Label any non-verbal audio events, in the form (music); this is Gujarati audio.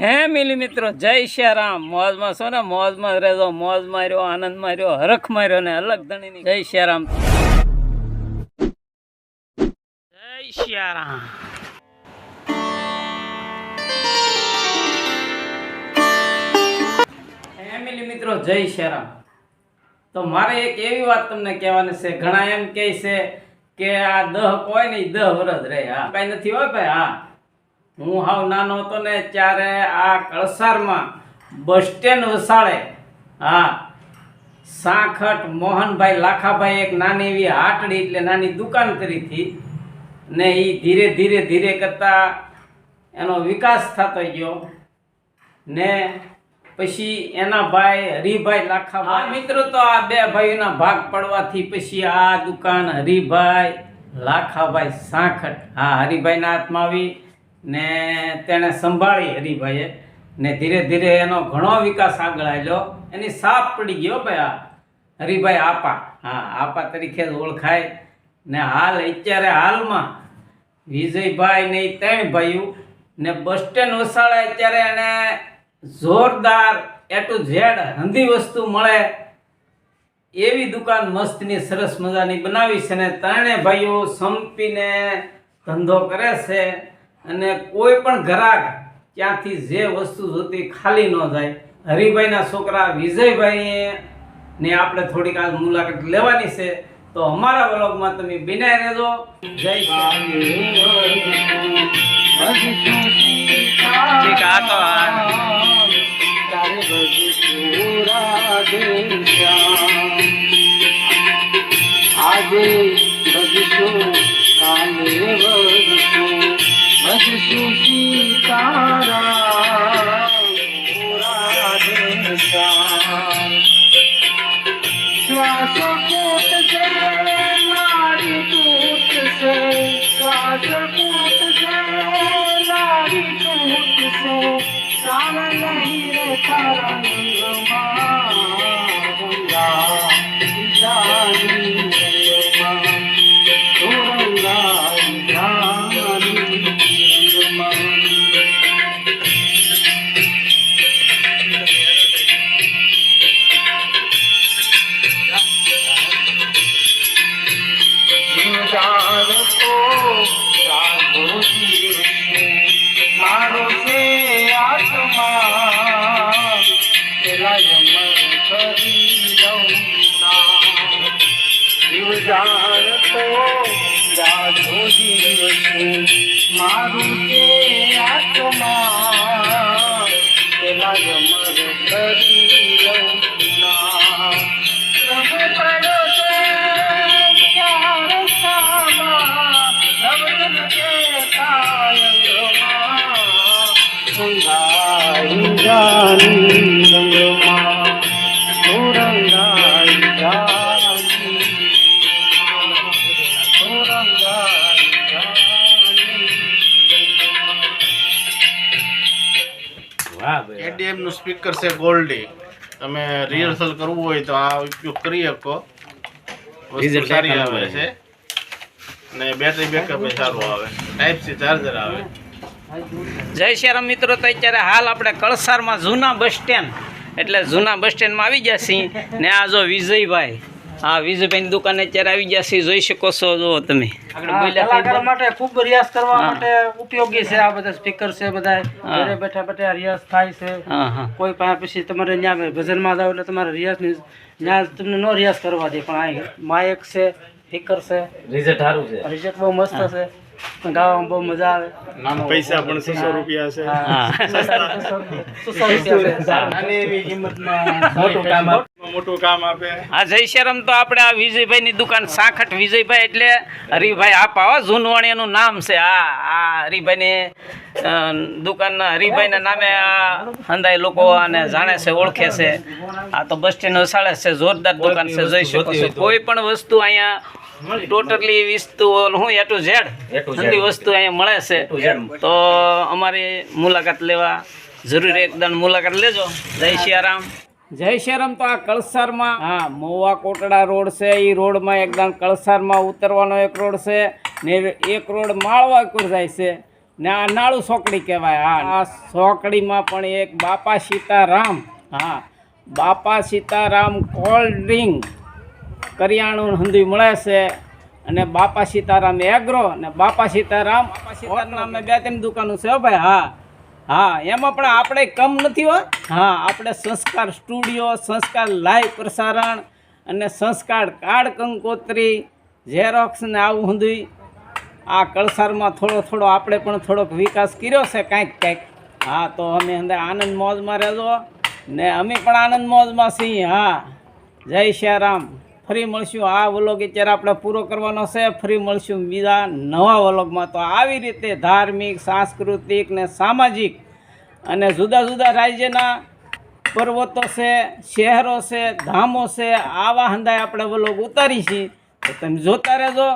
હે મિલી મિત્રો, જય શ્રી રામ મોજમાં શું ને? મોજમાં રહેજો મોજ માર્યો આનંદ માર્યો હરખ માર્યો ને અલગ ધણીની. જય શ્રી રામ જય શ્રી રામ મિત્રો, જય શ્રી રામ તો મારે એક એવી વાત તમને કહેવાની છે. ઘણા એમ કહે છે કે આ દહ કોઈ નહીં, દહ વરસ રહે. હા. કઈ નથી હોય ભાઈ? હા. હું હાવ નાનો હતો ને ત્યારે આ કળસારમાં બસ સ્ટેન્ડ વસાડે. હા. સાખટ મોહનભાઈ લાખાભાઈ એક નાની એવી હાટડી એટલે નાની દુકાન કરી હતી. ને એ ધીરે ધીરે ધીરે કરતા એનો વિકાસ થતો ગયો. ને પછી એના ભાઈ હરિભાઈ લાખાભાઈ. મિત્રો, તો આ બે ભાઈઓના ભાગ પડવાથી પછી આ દુકાન હરિભાઈ લાખાભાઈ સાંખટ. હા, હરિભાઈના હાથમાં આવી. ને તેણે સંભાળી હરિભાઈએ ને ધીરે ધીરે એનો ઘણો વિકાસ આગળ આવ્યો એની સાપ પડી ગયો ભાઈ આ. હરિભાઈ આપા. હા, આપા તરીકે જ ઓળખાય. ને હાલ અત્યારે હાલમાં વિજયભાઈ ને ત્રણ ભાઈઓ ને બસ સ્ટેન્ડ વસાડે અત્યારે એને જોરદાર એ ટુ ઝેડ હંધી વસ્તુ મળે એવી દુકાન મસ્તની સરસ મજાની બનાવી છે ને ત્રણે ભાઈઓ સંપીને ધંધો કરે છે. અને કોઈ પણ ગ્રાહક ત્યાંથી જે વસ્તુ જોતી ખાલી ન જાય. હરિભાઈના છોકરા વિજયભાઈએ ને આપણે થોડીક આ મુલાકાત લેવાની છે. તો અમારા વ્લોગમાં તમે બિનાય રહેજો. જય આજે খুশি তারা শ্বাস কূট সে নারী কূট সে শ্বাস কূট সে নারী কূট সে সারা नहीं रे तारा रंग माँ જાણતો સાધુ જીવ છું મારું છે આત્મા પેલા યમન કરી કે જાની ભાઈ સ્પીકર છે ગોલ્ડી તમે રિહર્સલ કરવું હોય તો આ ઉપયોગ કરી શકો. વસ્તુ સારી આવે આવે છે. ને બેટરી બેકઅપ સારું આવે. ટાઈપ સી ચાર્જર આવે. જય શ્રી મિત્રો તો અત્યારે હાલ આપણે કળસારમાં જૂના બસ સ્ટેન્ડ એટલે જૂના બસ સ્ટેન્ડમાં આવી ગયા છીએ. ને આ જો વિજયભાઈ હા વિજયભાઈની દુકાને અત્યારે આવી ગયા છે જોઈ શકો છો જો તમે. આગળ આ બોલ્યા કલાકારો માટે ખૂબ રિયાઝ કરવા માટે ઉપયોગી છે આ બધા સ્પીકર છે બધા ઘરે બેઠા બેઠા રિયાઝ થાય છે. હા હા. કોઈ પાસે પછી તમારે ત્યાં ભજનમાં જાવ એટલે તમારે ત્યાં તમને નો રિયાઝ કરવા દે પણ આ માયક છે સ્પીકર છે. રિઝલ્ટ સારું છે. રિઝલ્ટ બહુ મસ્ત છે. ગાવામાં બહુ મજા આવે. પૈસા પણ છસો રૂપિયા છે. હા. સુસો (laughs) રૂપિયા છે. નાની એવી કિંમતમાં મોટું કામ આપે. મોટું કામ આપે. હા જય શ્રી તો આપણે આ વિજયભાઈની દુકાન સાખટ વિજયભાઈ એટલે હરિભાઈ આપા હો જૂનવાણીનું નામ છે. આ આ હરિભાઈની દુકાન દુકાનના હરિભાઈના નામે આ હંદાય લોકો આને જાણે છે ઓળખે છે. આ તો બસ સ્ટેન્ડ વસાડે છે જોરદાર દુકાન છે જોઈ શકો છો. કોઈ પણ વસ્તુ અહીંયા ટોટલી વસ્તુ હું એ ટુ ઝેડ બધી વસ્તુ અહીંયા મળે છે. તો અમારી મુલાકાત લેવા જરૂર એકદમ મુલાકાત લેજો. જય સિયારામ જય શ્રીરામ તો આ કળસારમાં હા મોવા કોટડા રોડ છે એ રોડમાં એકદમ કળસારમાં ઉતરવાનો એક રોડ છે ને એક રોડ માળવા ઉપર જાય છે ને આ નાળું સોકડી કહેવાય હા. આ સોકડીમાં પણ એક બાપા સીતારામ હા. બાપા સીતારામ કોલ્ડ ડ્રિંક કરિયાણું હંધી મળે છે. અને બાપા સીતારામ એગ્રો અને બાપા સીતારામ નામે બે ત્રણ દુકાનો છે હો ભાઈ હા. હા એમાં પણ આપણે કમ નથી હો. હા આપણે સંસ્કાર સ્ટુડિયો સંસ્કાર લાઈવ પ્રસારણ અને સંસ્કાર કાળ કંકોત્રી ઝેરોક્સ ને આવું હંધી આ કળસારમાં થોડો થોડો આપણે પણ થોડોક વિકાસ કર્યો છે કાંઈક કાંઈક. હા તો અમે અંદર આનંદ મોજમાં રહેજો. ને અમે પણ આનંદ મોજમાં છીએ હા. જય શ્રી રામ ફરી મળશું આ વલોગ અત્યારે આપણે પૂરો કરવાનો છે. ફરી મળશું બીજા નવા વલોગમાં. તો આવી રીતે ધાર્મિક, સાંસ્કૃતિક ને સામાજિક અને જુદા જુદા રાજ્યના પર્વતો છે, શહેરો છે, ધામો છે, આવા હંધાય આપણે વલોગ ઉતારી છીએ તો તમે જોતા રહેજો.